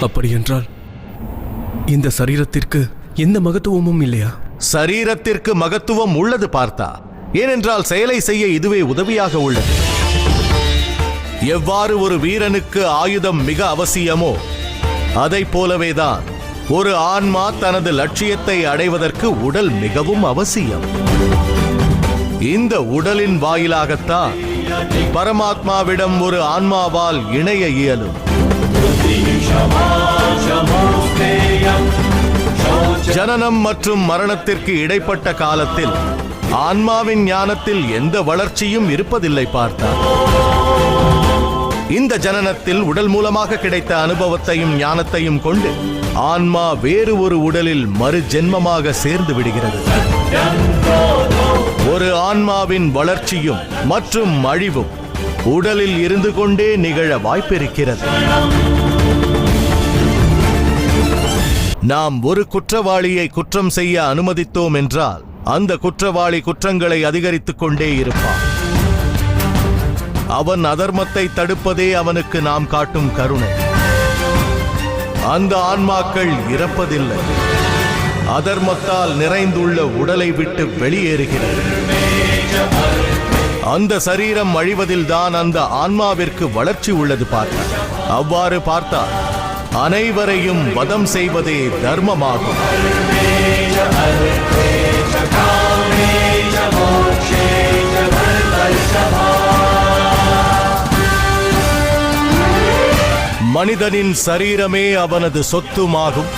அப்படியென்றால் இந்த சரீரத்திற்கு எந்த மகத்துவமும் இல்லையா? சரீரத்திற்கு மகத்துவம் உள்ளது பார்த்தா ஏனென்றால் செயலை செய்ய இதுவே உதவியாக உள்ளது. எவ்வாறு ஒரு வீரனுக்கு ஆயுதம் மிக அவசியமோ அதைப் போலவேதான் ஒரு ஆன்மா தனது லட்சியத்தை அடைவதற்கு உடல் மிகவும் அவசியம். இந்த உடலின் வாயிலாகத்தான் பரமாத்மாவிடம் ஒரு ஆன்மாவால் இணைய இயலும். ஜனனம் மற்றும் மரணத்திற்கு இடைப்பட்ட காலத்தில் ஆன்மாவின் ஞானத்தில் எந்த வளர்ச்சியும் இருப்பதில்லை பார்த்தார். இந்த ஜனனத்தில் உடல் மூலமாக கிடைத்த அனுபவத்தையும் ஞானத்தையும் கொண்டு ஆன்மா வேறு ஒரு உடலில் மறு ஜென்மமாக சேர்ந்து விடுகிறது. ஒரு ஆன்மாவின் வளர்ச்சியும் மற்றும் அழிவும் உடலில் இருந்து கொண்டே நிகழ வாய்ப்பிருக்கிறது. நாம் ஒரு குற்றவாளியை குற்றம் செய்ய அனுமதித்தோம் என்றால் அந்த குற்றவாளி குற்றங்களை அதிகரித்துக் கொண்டே இருப்பான். அவன் அதர்மத்தை தடுப்பதே அவனுக்கு நாம் காட்டும் கருணை. அந்த ஆன்மாக்கள் இறப்பதில்லை. அதர்மத்தால் நிறைந்துள்ள உடலை விட்டு வெளியேறுகிறது. அந்த சரீரம் அழிவதில்தான் அந்த ஆன்மாவிற்கு வளர்ச்சி உள்ளது பார்த்தார். அவ்வாறு பார்த்தால் அனைவரையும் வதம் செய்வதே தர்மமாகும். மனிதனின் சரீரமே அவனது சொத்துமாகும்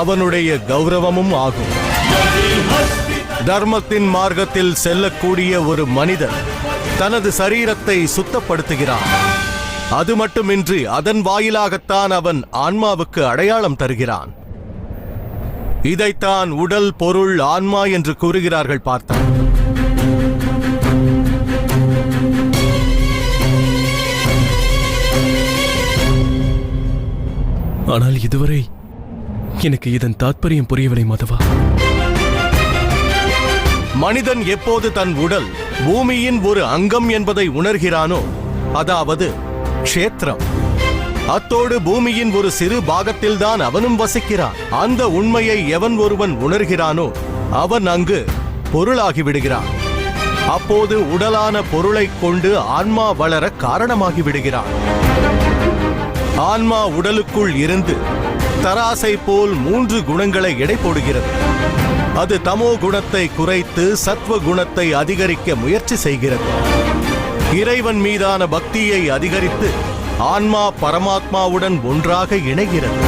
அவனுடைய கௌரவமும் ஆகும். தர்மத்தின் மார்க்கத்தில் செல்லக்கூடிய ஒரு மனிதன் தனது சரீரத்தை சுத்தப்படுத்துகிறான். அது மட்டுமின்றி அதன் வாயிலாகத்தான் அவன் ஆன்மாவுக்கு அடையாளம் தருகிறான். இதைத்தான் உடல் பொருள் ஆன்மா என்று கூறுகிறார்கள் பார்த்தான் ஆனால் இதுவரை எனக்கு இதன் தாத்பரியம் புரியவில்லை மதுவா. மனிதன் எப்போது தன் உடல் பூமியின் ஒரு அங்கம் என்பதை உணர்கிறானோ அதாவது க்ஷேத்திரம். அத்தோடு பூமியின் ஒரு சிறு பாகத்தில்தான் அவனும் வசிக்கிறான். அந்த உண்மையை எவன் ஒருவன் உணர்கிறானோ அவன் அங்கு பொருளாகிவிடுகிறான். அப்போது உடலான பொருளைக் கொண்டு ஆன்மா வளர காரணமாகி விடுகிறான் ஆன்மா உடலுக்குள் இருந்து தராசை போல் மூன்று குணங்களை எடை போடுகிறது. அது தமோ குணத்தை குறைத்து சத்வ குணத்தை அதிகரிக்க முயற்சி செய்கிறது. இறைவன் மீதான பக்தியை அதிகரித்து ஆன்மா பரமாத்மாவுடன் ஒன்றாக இணைகிறது.